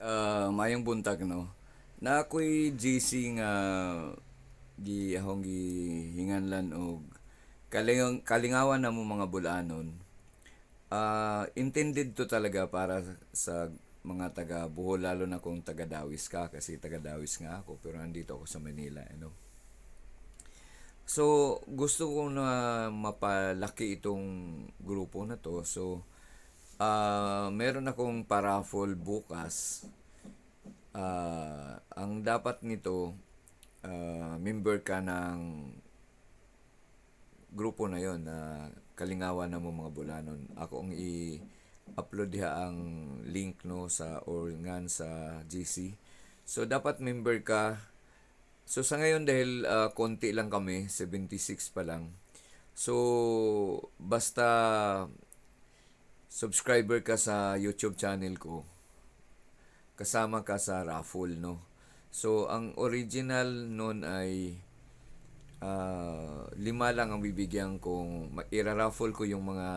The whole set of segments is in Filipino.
Ah, mayong buntag no. Na ako'y GC nga gi ahong gihinganlan og kaling kalingawan na mo mga bulanon. Ah, intended to talaga para sa mga taga Bohol lalo na kung taga Dawis ka kasi taga Dawis nga ako pero nandito ako sa Manila, know. So, gusto ko na mapalaki itong grupo na to. So, ah meron akong paraffle bukas. Ah, ang dapat nito, ah, member ka ng grupo na yon na kalingawan na mo mga bulanon. Ako ang i-upload diha ang link no sa or ngan sa GC. So dapat member ka. So sa ngayon dahil ah, konti lang kami, 76 pa lang. So basta subscriber ka sa YouTube channel ko, kasama ka sa raffle, no? So, ang original nun ay ah, lima lang ang bibigyan kong ira-raffle ko yung mga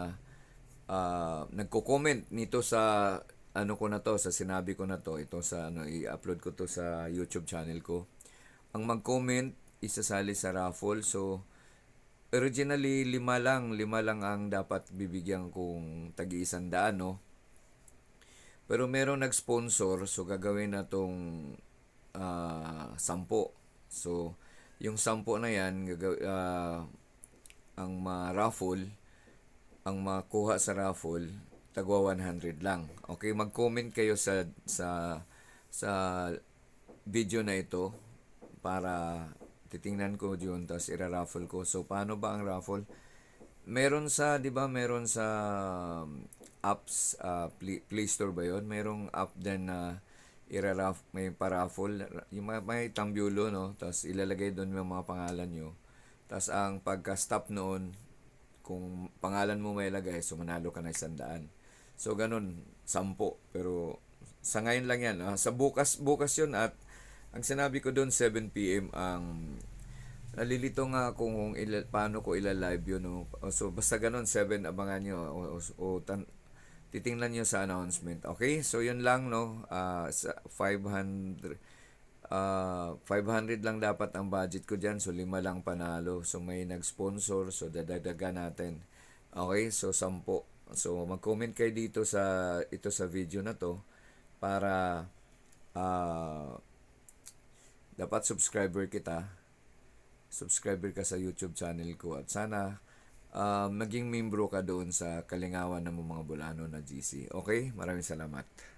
ah, nagko-comment nito sa ano ko na to, sa sinabi ko na to, ito sa ano, i-upload ko to sa YouTube channel ko. Ang mag-comment, isasali sa raffle. So, originally lima lang, lima lang ang dapat bibigyan kong tagi-isang daan, no? Pero merong nag-sponsor, so gagawin na tong ah, sampo. So, yung sampo na yan, gagaw, ah, ang ma-raffle, ang makuha sa raffle, tagwa 100 lang. Okay, mag-comment kayo sa sa sa video na ito para titingnan ko yun tapos ira-raffle ko. So paano ba ang raffle? Meron sa 'di ba, meron sa um, apps ah, Play, Play Store ba 'yon? Merong app din na ira-raff may paraffle, yung may, may tambyulo no, tapos ilalagay doon yung mga pangalan nyo. Tapos ang pagka-stop noon, kung pangalan mo may lagay, so manalo ka na isang daan. So ganun, sampo. Pero sa ngayon lang yan. ah. Sa bukas, bukas yun at ang sinabi ko doon 7 p.m. ang nalilito nga kung, kung ila, paano ko ila-live yun. No? So basta ganun, 7 abangan nyo. O, o, o tan, titingnan nyo sa announcement. Okay? So yun lang no. Ah, sa 500 ah 500 lang dapat ang budget ko diyan. So lima lang panalo. So may nag-sponsor. So dadagdagan natin. Okay? So 10. So mag-comment kayo dito sa ito sa video na to para ah dapat subscriber kita subscriber ka sa YouTube channel ko at sana ah, maging membro ka doon sa Kalingawan ng mga Bulano na GC. Okay? Maraming salamat.